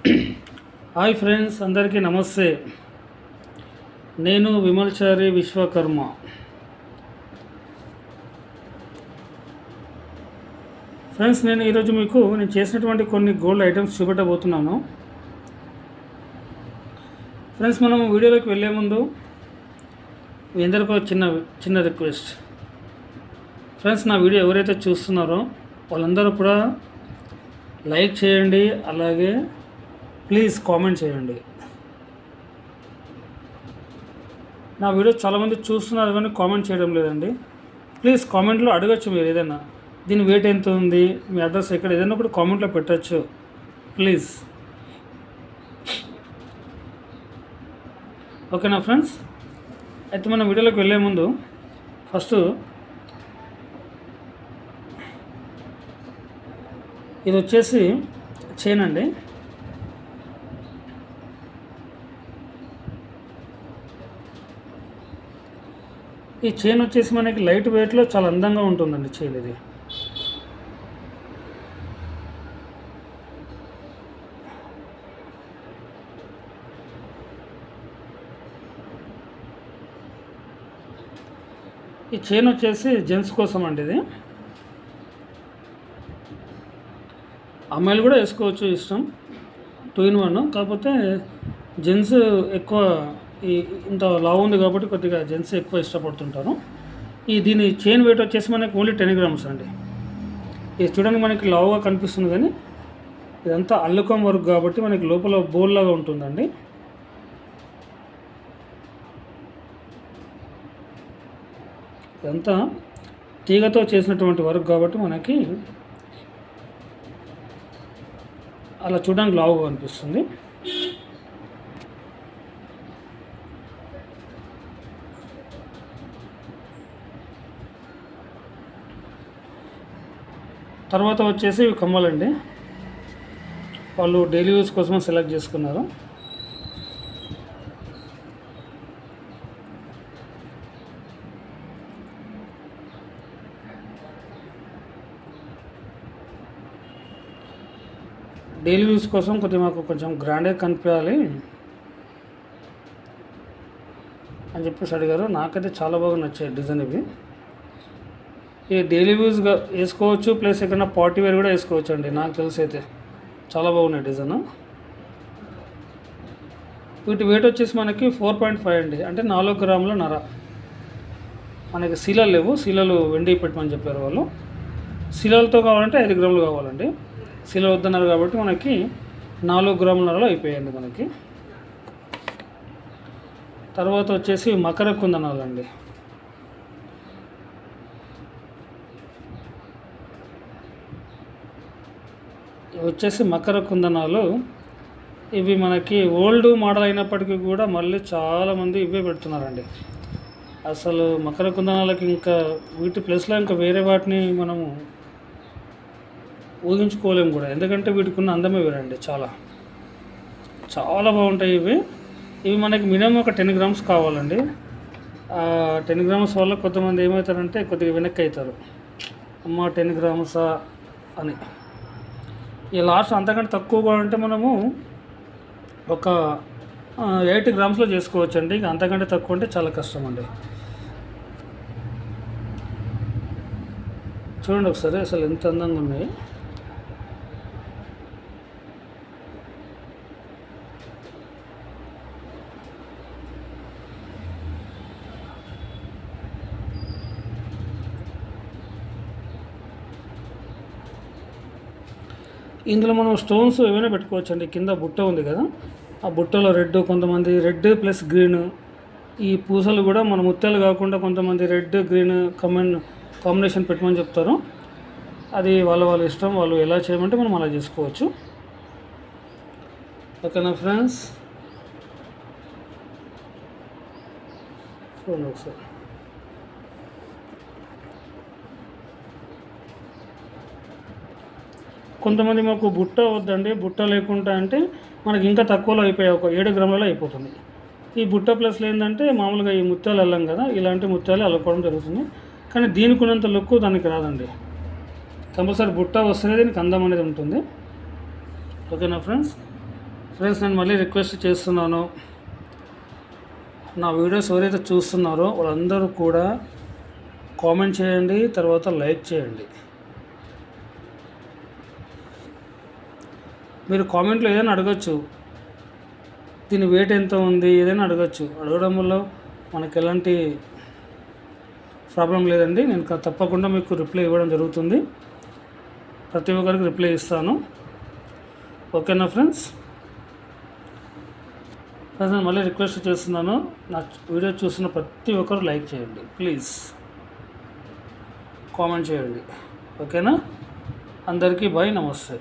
Hi friends అందరికీ నమస్తే. నేను విమల్చారి విశ్వకర్మ. ఫ్రెండ్స్ నేను ఈరోజు మీకు నేను చేసినటువంటి కొన్ని గోల్డ్ ఐటమ్స్ చూపెట్టబోతున్నాను. ఫ్రెండ్స్ మనం వీడియోలోకి వెళ్ళే ముందు మీ అందరికీ ఒక చిన్న చిన్న రిక్వెస్ట్. ఫ్రెండ్స్ నా వీడియో ఎవరైతే చూస్తున్నారో వాళ్ళందరూ కూడా లైక్ చేయండి అలాగే ప్లీజ్ కామెంట్ చేయండి. నా వీడియో చాలామంది చూస్తున్నారు కానీ కామెంట్ చేయడం లేదండి. ప్లీజ్ కామెంట్లో అడగచ్చు మీరు ఏదైనా. దీని వెయిట్ ఎంత ఉంది? మీ అడ్రస్ ఎక్కడ? ఏదైనా ఒకటి కామెంట్లో పెట్టచ్చు. ప్లీజ్. ఓకేనా ఫ్రెండ్స్? అయితే మనం వీడియోలోకి వెళ్ళే ముందు ఫస్ట్ ఇది వచ్చేసి చైన్ అండి. ఈ చైన్ వచ్చేసి మనకి లైట్ వెయిట్లో చాలా అందంగా ఉంటుందండి చైన్ ఇది. ఈ చైన్ వచ్చేసి జెంట్స్ కోసం అండి ఇది. అమ్మాయిలు కూడా వేసుకోవచ్చు ఇష్టం. టూ ఇన్ వన్ కాకపోతే జెంట్స్ ఎక్కువ ఈ ఇంత లావు ఉంది కాబట్టి కొద్దిగా జెంట్స్ ఎక్కువ ఇష్టపడుతుంటాను ఈ దీని చైన్ వెయిట్ వచ్చేసి మనకి ఓన్లీ టెన్ గ్రామ్స్ అండి. ఇది చూడడానికి మనకి లావుగా కనిపిస్తుంది కానీ ఇదంతా అల్లుకం వర్క్ కాబట్టి మనకి లోపల బోల్ లాగా ఉంటుందండి. ఇదంతా తీగతో చేసినటువంటి వర్క్ కాబట్టి మనకి అలా చూడడానికి లావుగా అనిపిస్తుంది. తర్వాత వచ్చేసి ఇవి కమ్మలండి. వాళ్ళు డైలీ యూస్ కోసం సెలెక్ట్ చేసుకున్నారు. డైలీ యూస్ కోసం కొద్దిగా మాకు కొంచెం గ్రాండ్గా కనిపించాలి అని చెప్పేసి అడిగారు. నాకైతే చాలా బాగా నచ్చాయి డిజైన్ ఇవి. ఈ డైలీ యూజ్గా వేసుకోవచ్చు ప్లస్ ఎక్కడైనా పార్టీ వేర్ కూడా వేసుకోవచ్చు అండి నాకు తెలిసి అయితే చాలా బాగున్నాయి డిజైన్ వీటి వెయిట్ వచ్చేసి మనకి ఫోర్ పాయింట్ ఫైవ్ అండి. అంటే నాలుగు గ్రాముల నర. మనకి శీలలు లేవు. శీలలు వెండి పెట్టమని చెప్పారు వాళ్ళు. శీలలతో కావాలంటే ఐదు గ్రాములు కావాలండి. శీలలు వద్దన్నారు కాబట్టి మనకి నాలుగు గ్రాముల నరలో అయిపోయాయండి మనకి. తర్వాత వచ్చేసి మకర కుందనాలు వచ్చేసి మకర కుందనాలు. ఇవి మనకి ఓల్డ్ మోడల్ అయినప్పటికీ కూడా మళ్ళీ చాలామంది ఇవే పెడుతున్నారండి. అసలు మకర కుందనాలకి ఇంకా వీటి ప్లేస్లో ఇంకా వేరే వాటిని మనము ఊహించుకోలేము కూడా. ఎందుకంటే వీటికి ఉన్న అందమే వేరండి చాలా. చాలా బాగుంటాయి ఇవి. ఇవి మనకి మినిమం ఒక టెన్ గ్రామ్స్ కావాలండి. టెన్ గ్రామ్స్ వల్ల కొంతమంది ఏమవుతారంటే కొద్దిగా వెనక్కి అవుతారు. అమ్మ టెన్ గ్రామ్సా అని. ఈ లాస్ట్ అంతకంటే తక్కువగా అంటే మనము ఒక ఎయిట్ గ్రామ్స్లో చేసుకోవచ్చు అండి ఇక అంతకంటే తక్కువ అంటే చాలా కష్టం అండి చూడండి ఒకసారి అసలు ఎంత అందంగా ఉన్నాయి. ఇందులో మనం స్టోన్స్ ఏమైనా పెట్టుకోవచ్చు అండి కింద బుట్ట ఉంది కదా. ఆ బుట్టలో రెడ్ కొంతమంది రెడ్ ప్లస్ గ్రీన్ ఈ పూసలు కూడా మన ముత్యాలు కాకుండా కొంతమంది రెడ్ గ్రీన్ కమెంట్ కాంబినేషన్ పెట్టమని చెప్తారు. అది వాళ్ళ వాళ్ళ ఇష్టం. వాళ్ళు ఎలా చేయమంటే మనం అలా చేసుకోవచ్చు. ఓకేనా ఫ్రెండ్స్ ఒకసారి. కొంతమంది మాకు బుట్ట వద్దండి. బుట్ట లేకుండా అంటే మనకి ఇంకా తక్కువలో అయిపోయాయి. ఒక ఏడు గ్రాములలో అయిపోతుంది. ఈ బుట్ట ప్లస్లో ఏంటంటే మామూలుగా ఈ ముత్యాలు అల్లం కదా ఇలాంటి ముత్యాలు అల్లుకోవడం జరుగుతుంది. కానీ దీనికి ఉన్నంత లుక్ దానికి రాదండి. కంపల్సరీ బుట్ట వస్తేనే దీనికి అందం అనేది ఉంటుంది. ఓకేనా ఫ్రెండ్స్? ఫ్రెండ్స్ నేను మళ్ళీ రిక్వెస్ట్ చేస్తున్నాను. నా వీడియోస్ ఎవరైతే చూస్తున్నారో వాళ్ళందరూ కూడా కామెంట్ చేయండి తర్వాత లైక్ చేయండి. మీరు కామెంట్లో ఏదైనా అడగచ్చు. దీని వెయిట్ ఎంత ఉంది ఏదైనా అడగచ్చు. అడగడం వల్ల మనకి ఎలాంటి ప్రాబ్లం లేదండి. నేను తప్పకుండా మీకు రిప్లై ఇవ్వడం జరుగుతుంది. ప్రతి ఒక్కరికి రిప్లై ఇస్తాను. ఓకేనా ఫ్రెండ్స్ ఫ్రెండ్స్ నేను మళ్ళీ రిక్వెస్ట్ చేస్తున్నాను. నా వీడియో చూసిన ప్రతి ఒక్కరు లైక్ చేయండి. ప్లీజ్ కామెంట్ చేయండి. ఓకేనా? అందరికీ బాయ్ నమస్తే.